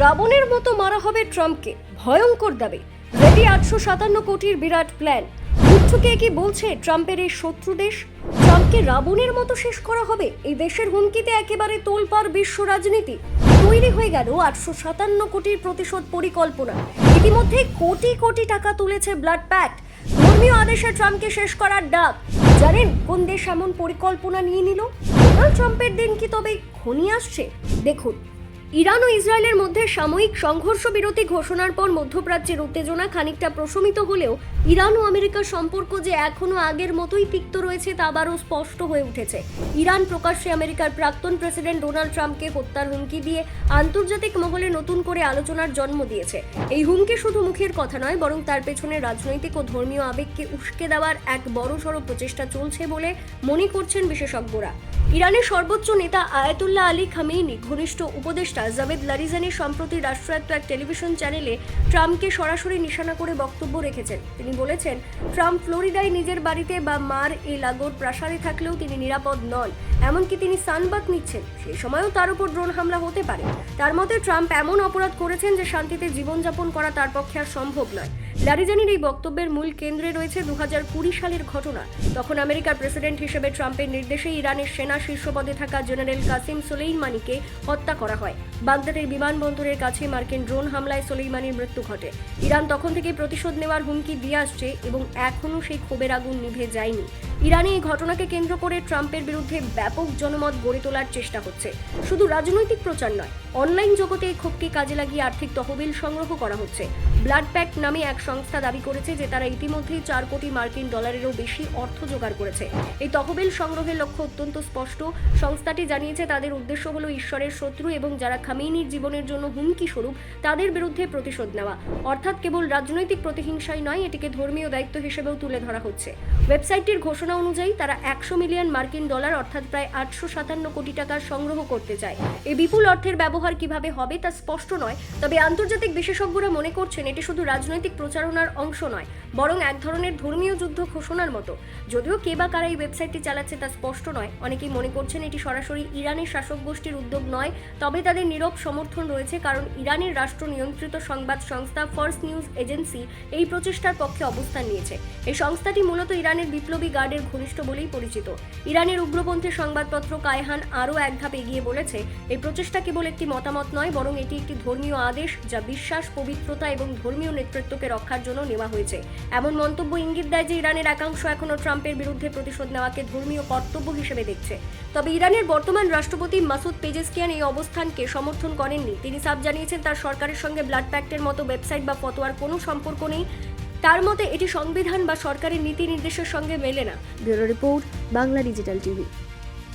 রাবণের মতো মারা হবে ট্রাম্পকে। ভয়ঙ্কর দাবি। রেডি আটশো সাতান্ন কোটির বিরাট প্ল্যান। উচ্চকে কি বলছে ট্রাম্পের এই শত্রু দেশ? ট্রাম্পকে রাবণের মতো শেষ করা হবে? এই দেশের হুমকিতে একেবারে তোলপাড় বিশ্ব রাজনীতি। তৈরি হয়ে গেল আটশো সাতান্ন কোটির প্রতিশোধ পরিকল্পনা। ইতিমধ্যে কোটি কোটি টাকা তুলেছে ব্লাড প্যাক্ট। ধর্মীয় আদেশে ট্রাম্পকে শেষ করার ডাক। জানেন কোন দেশ এমন পরিকল্পনা নিয়ে নিল? ডোনাল্ড ট্রাম্পের দিন কি তবে ঘনিয়ে আসছে? দেখুন। ইরান ও ইসরায়েলের মধ্যে সাময়িক সংঘর্ষ বিরতি ঘোষণার পর মধ্যপ্রাচ্যের উত্তেজনা খানিকটা প্রশমিত হলেও ইরান ও আমেরিকার সম্পর্ক যে এখনও আগের মতোই তিক্ত রয়েছে তা আবারও স্পষ্ট হয়ে উঠেছে। ইরান প্রকাশ্যে আমেরিকার প্রাক্তন প্রেসিডেন্ট ডোনাল্ড ট্রাম্পকে হত্যার হুমকি দিয়ে আন্তর্জাতিক মহলে নতুন করে আলোচনার জন্ম দিয়েছে। এই হুমকি শুধু মুখের কথা নয়, বরং তার পেছনে রাজনৈতিক ও ধর্মীয় আবেগকে উস্কে দেওয়ার এক বড়সড় প্রচেষ্টা চলছে বলে মনে করছেন বিশেষজ্ঞরা। ইরানের সর্বোচ্চ নেতা আয়াতুল্লাহ আলী খামেইনি, ঘনিষ্ঠ উপদেষ্টা জাভেদ লারিজানি সম্প্রতি রাষ্ট্রায়ত্ত এক টেলিভিশন চ্যানেলে ট্রাম্পকে সরাসরি নিশানা করে বক্তব্য রেখেছেন। তিনি বলেছেন, ট্রাম্প ফ্লোরিডায় নিজের বাড়িতে বা মার এ লাগোর প্রাসারে থাকলেও তিনি নিরাপদ নন। এমনকি তিনি সানবাক নিচ্ছেন। সেই সময়ও তার উপর ড্রোন হামলা হতে পারে। তার মতে, ট্রাম্প এমন অপরাধ করেছেন যে শান্তিতে জীবনযাপন করা তার পক্ষে আর সম্ভব নয়। লারিজানির এই বক্তব্যের মূল কেন্দ্রে রয়েছে দু হাজার কুড়ি সালের ঘটনা। তখন আমেরিকার প্রেসিডেন্ট হিসেবে ট্রাম্পের নির্দেশে ইরানের সেনা শীর্ষ পদে থাকা জেনারেল কাসিম সোলেইমানিকে হত্যা করা হয়। বাগদাদের বিমানবন্দরের কাছে মার্কিন ড্রোন হামলায় সোলেইমানির মৃত্যু ঘটে। ইরান তখন থেকে প্রতিশোধ নেওয়ার হুমকি দিয়ে আসছে এবং এখনও সেই ক্ষোভের আগুন নিভে যায়নি। ইরানে এই ঘটনাকে কেন্দ্র করে ট্রাম্পের বিরুদ্ধে ব্যাপক জনমত গড়ে তোলার চেষ্টা হচ্ছে। শুধু রাজনৈতিক প্রচার নয়, অনলাইন জগতে এই ক্ষোভকে কাজে লাগিয়ে আর্থিক তহবিল সংগ্রহ করা হচ্ছে। ব্লাড প্যাক্ট নামে এক সংস্থা দাবি করেছে যে তারা ইতিমধ্যেই চার কোটি মার্কিন ডলারেরও বেশি অর্থ জোগাড় করেছে। এই তহবিল সংগ্রহের লক্ষ্য অত্যন্ত স্পষ্ট। সংস্থাটি জানিয়েছে, তাদের উদ্দেশ্য হলো ঈশ্বরের শত্রু এবং যারা খামেইনির জীবনের জন্য হুমকি স্বরূপ, তাদের বিরুদ্ধে প্রতিশোধ নেওয়া। অর্থাৎ কেবল রাজনৈতিক প্রতিহিংসাই নয়, এটিকে ধর্মীয় দায়িত্ব হিসেবেও তুলে ধরা হচ্ছে। ওয়েবসাইটটির ঘোষণা অনুযায়ী, তারা একশো মিলিয়ন মার্কিন ডলার, অর্থাৎ প্রায় আটশো সাতান্ন কোটি টাকার সংগ্রহ করতে চায়। এই বিপুল অর্থের ব্যবহার কীভাবে হবে তা স্পষ্ট নয়, তবে আন্তর্জাতিক বিশেষজ্ঞরা মনে করছেন, এটি শুধু রাজনৈতিক প্রচারণার অংশ নয়, বরং এক ধরনের ধর্মীয় যুদ্ধ ঘোষণার মতো। যদিও কে বা কারা এই ওয়েবসাইটটি চালাচ্ছে তা স্পষ্ট নয়, অনেকেই মনে করছেন এটি সরাসরি ইরানের শাসক গোষ্ঠীর উদ্যোগ নয়, তবে তাদের নীরব সমর্থন রয়েছে কারণ ইরানের রাষ্ট্র নিয়ন্ত্রিত সংবাদ সংস্থা ফার্স্ট নিউজ এজেন্সি এই প্রচেষ্টার পক্ষে অবস্থান নিয়েছে। এই সংস্থাটি মূলত ইরানের বিপ্লবী গার্ডের ঘনিষ্ঠ বলেই পরিচিত। ইরানের উগ্রপন্থী সংবাদপত্র কায়হান আরও এক ধাপ এগিয়ে বলেছে, এই প্রচেষ্টা কেবল একটি মতামত নয়, বরং এটি একটি ধর্মীয় আদেশ যা বিশ্বাস, পবিত্রতা এবং ধর্মীয় নেতৃত্বকে রক্ষার জন্য নেওয়া হয়েছে। এমন মন্তব্য ইঙ্গিত দেয় যে ইরানের একাংশ এখনও ট্রাম্পের বিরুদ্ধে প্রতিশোধ নেওয়াকে ধর্মীয় কর্তব্য হিসেবে দেখছে। তবে ইরানের বর্তমান রাষ্ট্রপতি মাসুদ পেজেসকিয়ান এই অবস্থানকে সমর্থন করেননি। তিনি সাফ জানিয়েছেন, তার সরকারের সঙ্গে ব্লাড প্যাক্টের মতো ওয়েবসাইট বা ফতোয়ার কোনো সম্পর্ক নেই। তার মতে, এটি সংবিধান বা সরকারের নীতি নির্দেশের সঙ্গে মেলে না। Bureau report, Bangla Digital TV.